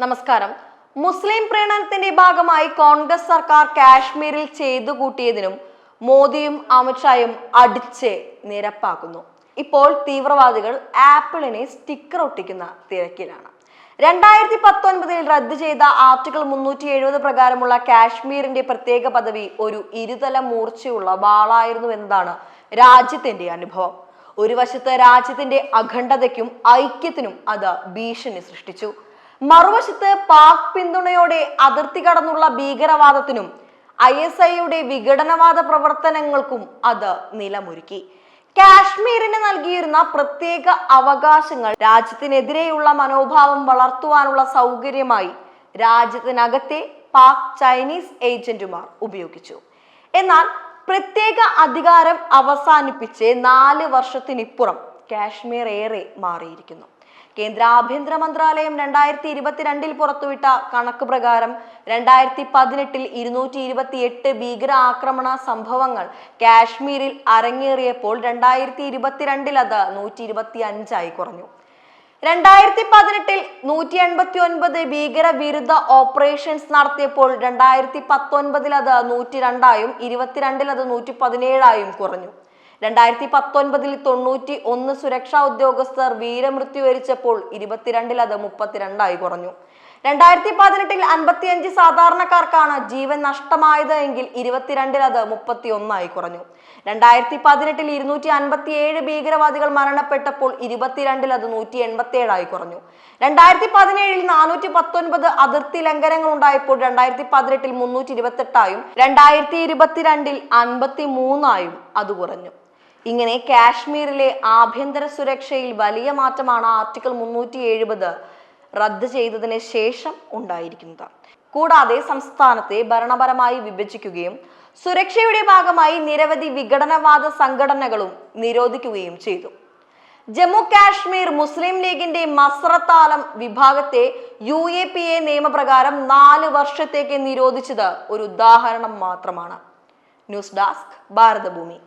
നമസ്കാരം. മുസ്ലിം പ്രീണനത്തിന്റെ ഭാഗമായി കോൺഗ്രസ് സർക്കാർ കാശ്മീരിൽ ചെയ്തു കൂട്ടിയതിനും മോദിയും അമിത്ഷായും അടിച്ച് നിരപ്പാക്കുന്നു. ഇപ്പോൾ തീവ്രവാദികൾ ആപ്പിളിനെ സ്റ്റിക്കർ ഒട്ടിക്കുന്ന തിരക്കിലാണ്. രണ്ടായിരത്തി പത്തൊൻപതിൽ റദ്ദു ചെയ്ത ആർട്ടിക്കിൾ മുന്നൂറ്റി എഴുപത് പ്രകാരമുള്ള കാശ്മീരിന്റെ പ്രത്യേക പദവി ഒരു ഇരുതല മൂർച്ചയുള്ള വാളായിരുന്നു എന്നതാണ് രാജ്യത്തിന്റെ അനുഭവം. ഒരു വശത്ത് രാജ്യത്തിന്റെ അഖണ്ഡതയ്ക്കും ഐക്യത്തിനും അത് ഭീഷണി സൃഷ്ടിച്ചു. മറുവശത്ത് പാക് പിന്തുണയോടെ അതിർത്തി കടന്നുള്ള ഭീകരവാദത്തിനും ഐ എസ് ഐയുടെ വിഘടനവാദ പ്രവർത്തനങ്ങൾക്കും അത് നിലമൊരുക്കി. കാശ്മീരിന് നൽകിയിരുന്ന പ്രത്യേക അവകാശങ്ങൾ രാജ്യത്തിനെതിരെയുള്ള മനോഭാവം വളർത്തുവാനുള്ള സൗകര്യമായി രാജ്യത്തിനകത്തെ പാക് ചൈനീസ് ഏജന്റുമാർ ഉപയോഗിച്ചു. എന്നാൽ പ്രത്യേക അധികാരം അവസാനിപ്പിച്ച് നാല് വർഷത്തിനിപ്പുറം കാശ്മീർ ഏറെ മാറിയിരിക്കുന്നു. കേന്ദ്ര ആഭ്യന്തര മന്ത്രാലയം രണ്ടായിരത്തി ഇരുപത്തിരണ്ടിൽ പുറത്തുവിട്ട കണക്ക് പ്രകാരം രണ്ടായിരത്തി പതിനെട്ടിൽ ഇരുന്നൂറ്റി ഇരുപത്തി എട്ട് ഭീകര ആക്രമണ സംഭവങ്ങൾ കാശ്മീരിൽ അരങ്ങേറിയപ്പോൾ രണ്ടായിരത്തി ഇരുപത്തിരണ്ടിൽ അത് നൂറ്റി ഇരുപത്തി അഞ്ചായി കുറഞ്ഞു. രണ്ടായിരത്തി പതിനെട്ടിൽ നൂറ്റി എൺപത്തി ഒൻപത് ഭീകര വിരുദ്ധ ഓപ്പറേഷൻസ് നടത്തിയപ്പോൾ രണ്ടായിരത്തി പത്തൊൻപതിൽ അത് നൂറ്റി രണ്ടായും ഇരുപത്തിരണ്ടിൽ അത് നൂറ്റി പതിനേഴായും കുറഞ്ഞു. രണ്ടായിരത്തി പത്തൊൻപതിൽ തൊണ്ണൂറ്റി ഒന്ന് സുരക്ഷാ ഉദ്യോഗസ്ഥർ വീരമൃത്യു വരിച്ചപ്പോൾ ഇരുപത്തിരണ്ടിൽ അത് മുപ്പത്തിരണ്ടായി കുറഞ്ഞു. രണ്ടായിരത്തി പതിനെട്ടിൽ അൻപത്തിയഞ്ച് സാധാരണക്കാർക്കാണ് ജീവൻ നഷ്ടമായത് എങ്കിൽ ഇരുപത്തിരണ്ടിൽ അത് മുപ്പത്തി ഒന്നായി കുറഞ്ഞു. രണ്ടായിരത്തി പതിനെട്ടിൽ ഇരുന്നൂറ്റി അൻപത്തി ഏഴ് ഭീകരവാദികൾ മരണപ്പെട്ടപ്പോൾ ഇരുപത്തിരണ്ടിൽ അത് നൂറ്റി എൺപത്തി ഏഴായി കുറഞ്ഞു. രണ്ടായിരത്തി പതിനേഴിൽ നാനൂറ്റി പത്തൊൻപത് അതിർത്തി ലംഘനങ്ങൾ ഉണ്ടായപ്പോൾ രണ്ടായിരത്തി പതിനെട്ടിൽ മുന്നൂറ്റി ഇരുപത്തെട്ടായും രണ്ടായിരത്തി ഇരുപത്തിരണ്ടിൽ അൻപത്തി മൂന്നായും അത് കുറഞ്ഞു. ഇങ്ങനെ കാശ്മീരിലെ ആഭ്യന്തര സുരക്ഷയിൽ വലിയ മാറ്റമാണ് ആർട്ടിക്കിൾ മുന്നൂറ്റി എഴുപത് റദ്ദ് ചെയ്തതിന് ശേഷം ഉണ്ടായിരിക്കുന്നത്. കൂടാതെ സംസ്ഥാനത്തെ ഭരണപരമായി വിഭജിക്കുകയും സുരക്ഷയുടെ ഭാഗമായി നിരവധി വിഘടനവാദ സംഘടനകളും നിരോധിക്കുകയും ചെയ്തു. ജമ്മു കാശ്മീർ മുസ്ലിം ലീഗിന്റെ മസ്രത്താലം വിഭാഗത്തെ യു എ പി എ നിയമപ്രകാരം നാല് വർഷത്തേക്ക് നിരോധിച്ചത് ഒരു ഉദാഹരണം മാത്രമാണ്. News desk Bharathbhoomi.